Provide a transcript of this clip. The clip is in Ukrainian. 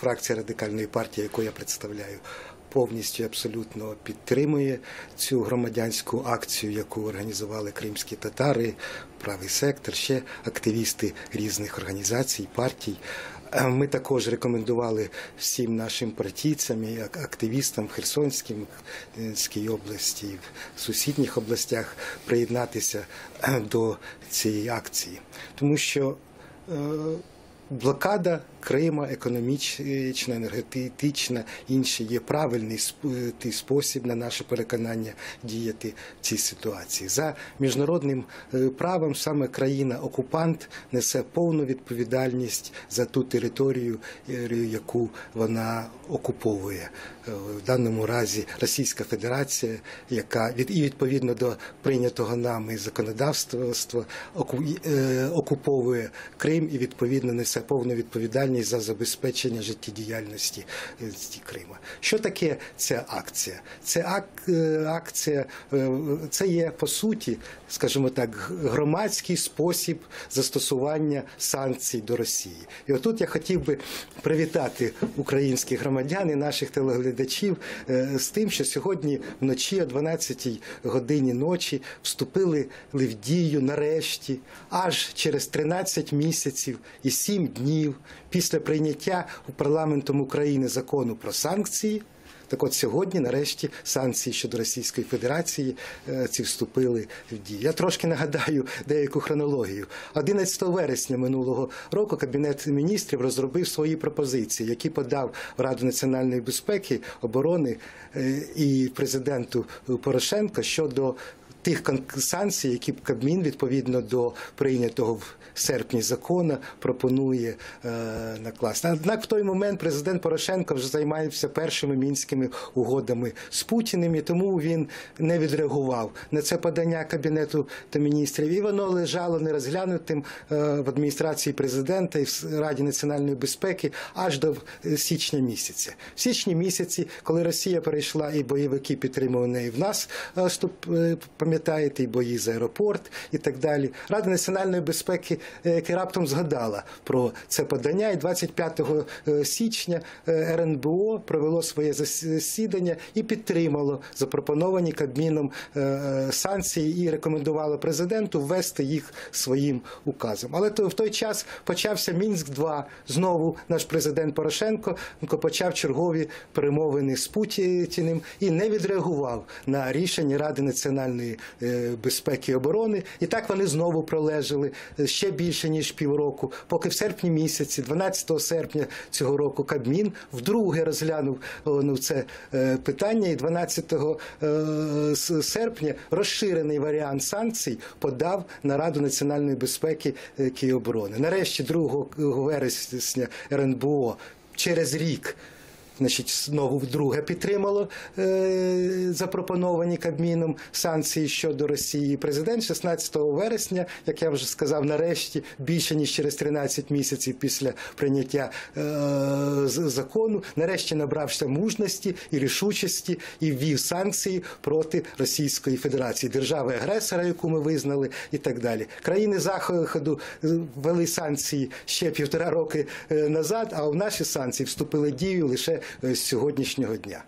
фракція радикальної партії, яку я представляю, повністю абсолютно підтримує цю громадянську акцію, яку організували кримські татари, правий сектор, ще активісти різних організацій, партій. Е, Ми також рекомендували всім нашим партійцям і активістам в Херсонській Херсонській області, в сусідніх областях приєднатися е, до цієї акції, тому що е, блокада Крима, економічна, енергетична, інші є правильний сп- спосіб, на наше переконання, діяти в цій ситуації. За міжнародним е, правом саме країна-окупант несе повну відповідальність за ту територію, е, яку вона окуповує. Е, В даному разі Російська Федерація, яка від і відповідно до прийнятого нами законодавства оку- окуповує Крим і відповідно несе повну відповідальність за забезпечення життєдіяльності е, Крима. Що таке ця акція? Це е, акція, е, це є по суті, скажімо так, громадський спосіб застосування санкцій до Росії. І отут я хотів би привітати українських громадян і наших телеглядачів з тим, що сьогодні вночі о 12 годині ночі вступили в дію нарешті, аж через 13 місяців і 7 днів після прийняття у парламентом України закону про санкції. Так от сьогодні, нарешті, санкції щодо Російської Федерації е, ці вступили в дію. Я трошки нагадаю деяку хронологію. 11 вересня минулого року Кабінет міністрів розробив свої пропозиції, які подав в Раду національної безпеки, оборони е, і президенту Порошенко щодо тих санкцій, які Кабмін відповідно до прийнятого в серпні закону пропонує е, накласти. Однак в той момент президент Порошенко вже займався першими мінськими угодами з Путіним, і тому він не відреагував на це подання кабінету та міністрів. І воно лежало нерозглянутим е, в адміністрації президента і в Раді національної безпеки аж до е, січня місяця. В січні місяці, коли Росія перейшла і бойовики підтримували неї в нас, е, ступ- е, пам'ятаєте, і бої за аеропорт і так далі. Рада національної безпеки, е, раптом згадала про це подання, і 25 січня е, РНБО провело своє засідання і підтримало запропоновані Кабміном е, е, санкції і рекомендувало президенту ввести їх своїм указом. Але то в той час почався Мінськ 2 Знову наш президент Порошенко почав чергові перемовини з Путіним і не відреагував на рішення Ради національної е, безпеки і оборони. І так вони знову пролежали е, ще більше ніж півроку, поки в серпні місяці, 12 серпня цього року, Кабмін вдруге розглянув ну, це е, питання, і 12 е, серпня розширений варіант санкцій подав на Раду національної безпеки е, і оборони. Нарешті 2 вересня РНБО через рік. Значить, знову вдруге підтримало е, запропоновані Кабміном санкції щодо Росії. Президент 16 вересня, як я вже сказав, нарешті більше ніж через 13 місяців після прийняття е, закону, нарешті набрався мужності і рішучості і ввів санкції проти Російської Федерації, держави агресора, яку ми визнали, і так далі. Країни заходу е, ввели санкції ще півтора роки назад, а в наші санкції вступили дію лише з сьогоднішнього дня.